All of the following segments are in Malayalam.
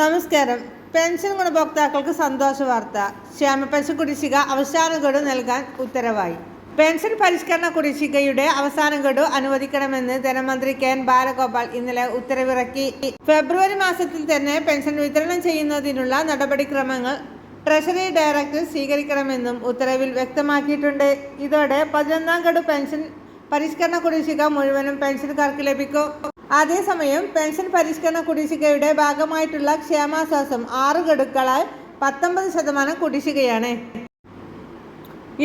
നമസ്കാരം. പെൻഷൻ ഗുണഭോക്താക്കൾക്ക് സന്തോഷ വാർത്ത. ക്ഷേമ പെൻഷൻ കുടിശ്ശിക അവസാന ഗഡു നൽകാൻ ഉത്തരവായി. പെൻഷൻ പരിഷ്കരണ കുടിശ്ശികയുടെ അവസാന ഗഡു അനുവദിക്കണമെന്ന് ധനമന്ത്രി കെ എൻ ബാലഗോപാൽ ഇന്നലെ ഉത്തരവിറക്കി. ഫെബ്രുവരി മാസത്തിൽ തന്നെ പെൻഷൻ വിതരണം ചെയ്യുന്നതിനുള്ള നടപടിക്രമങ്ങൾ ട്രഷറി ഡയറക്ടർ സ്വീകരിക്കണമെന്നും ഉത്തരവിൽ വ്യക്തമാക്കിയിട്ടുണ്ട്. ഇതോടെ പതിനൊന്നാം ഗഡു പെൻഷൻ പരിഷ്കരണ കുടിശ്ശിക മുഴുവനും പെൻഷൻകാർക്ക് ലഭിക്കും. അതേസമയം പെൻഷൻ പരിഷ്കരണ കുടിശ്ശികയുടെ ഭാഗമായിട്ടുള്ള ക്ഷേമാശ്വാസം ആറ് ഗഡുക്കളാൽ പത്തൊമ്പത് ശതമാനം കുടിശ്ശികയാണ്.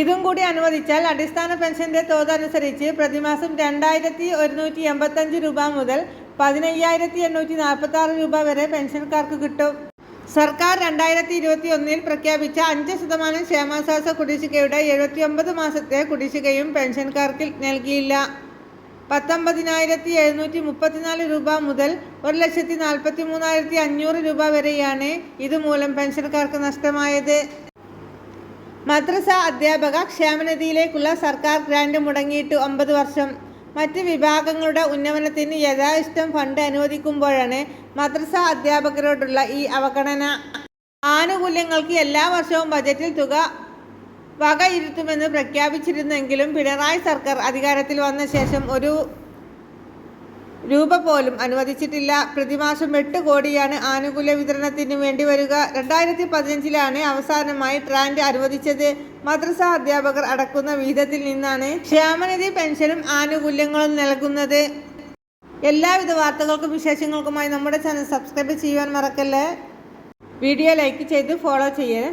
ഇതും കൂടി അനുവദിച്ചാൽ അടിസ്ഥാന പെൻഷന്റെ തോത് അനുസരിച്ച് പ്രതിമാസം രണ്ടായിരത്തി ഒരുന്നൂറ്റി എൺപത്തഞ്ച് രൂപ മുതൽ പതിനയ്യായിരത്തി എണ്ണൂറ്റി നാൽപ്പത്തി ആറ് രൂപ വരെ പെൻഷൻകാർക്ക് കിട്ടും. സർക്കാർ രണ്ടായിരത്തി ഇരുപത്തി ഒന്നിൽ പ്രഖ്യാപിച്ച അഞ്ച് ശതമാനം ക്ഷേമാശ്വാസ കുടിശ്ശികയുടെ എഴുപത്തി ഒമ്പത് മാസത്തെ കുടിശ്ശികയും പെൻഷൻകാർക്ക് നൽകിയില്ല. പത്തൊമ്പതിനായിരത്തി എഴുന്നൂറ്റി മുപ്പത്തിനാല് രൂപ മുതൽ ഒരു ലക്ഷത്തി നാൽപ്പത്തി മൂന്നായിരത്തി അഞ്ഞൂറ് രൂപ വരെയാണ് ഇതുമൂലം പെൻഷൻകാർക്ക് നഷ്ടമായത്. മദ്രസ അധ്യാപക ക്ഷേമനിധിയിലേക്കുള്ള സർക്കാർ ഗ്രാന്റ് മുടങ്ങിയിട്ട് ഒമ്പത് വർഷം. മറ്റ് വിഭാഗങ്ങളുടെ ഉന്നമനത്തിന് യഥാഷ്ടം ഫണ്ട് അനുവദിക്കുമ്പോഴാണ് മദ്രസ അധ്യാപകരോടുള്ള ഈ അവഗണന. ആനുകൂല്യങ്ങൾക്ക് എല്ലാ വർഷവും ബജറ്റിൽ തുക വകയിരുത്തുമെന്ന് പ്രഖ്യാപിച്ചിരുന്നെങ്കിലും പിണറായി സർക്കാർ അധികാരത്തിൽ വന്ന ശേഷം ഒരു രൂപ പോലും അനുവദിച്ചിട്ടില്ല. പ്രതിമാസം എട്ട് കോടിയാണ് ആനുകൂല്യ വിതരണത്തിന് വേണ്ടി വരിക. രണ്ടായിരത്തി പതിനഞ്ചിലാണ് അവസാനമായി ട്രാൻഡ് അനുവദിച്ചത്. മദ്രസ അധ്യാപകർ അടക്കുന്ന വിഹിതത്തിൽ നിന്നാണ് ക്ഷേമനിധി പെൻഷനും ആനുകൂല്യങ്ങളും നൽകുന്നത്. എല്ലാവിധ വാർത്തകൾക്കും വിശേഷങ്ങൾക്കുമായി നമ്മുടെ ചാനൽ സബ്സ്ക്രൈബ് ചെയ്യുവാൻ മറക്കല്ലേ? വീഡിയോ ലൈക്ക് ചെയ്ത് ഫോളോ ചെയ്യേ.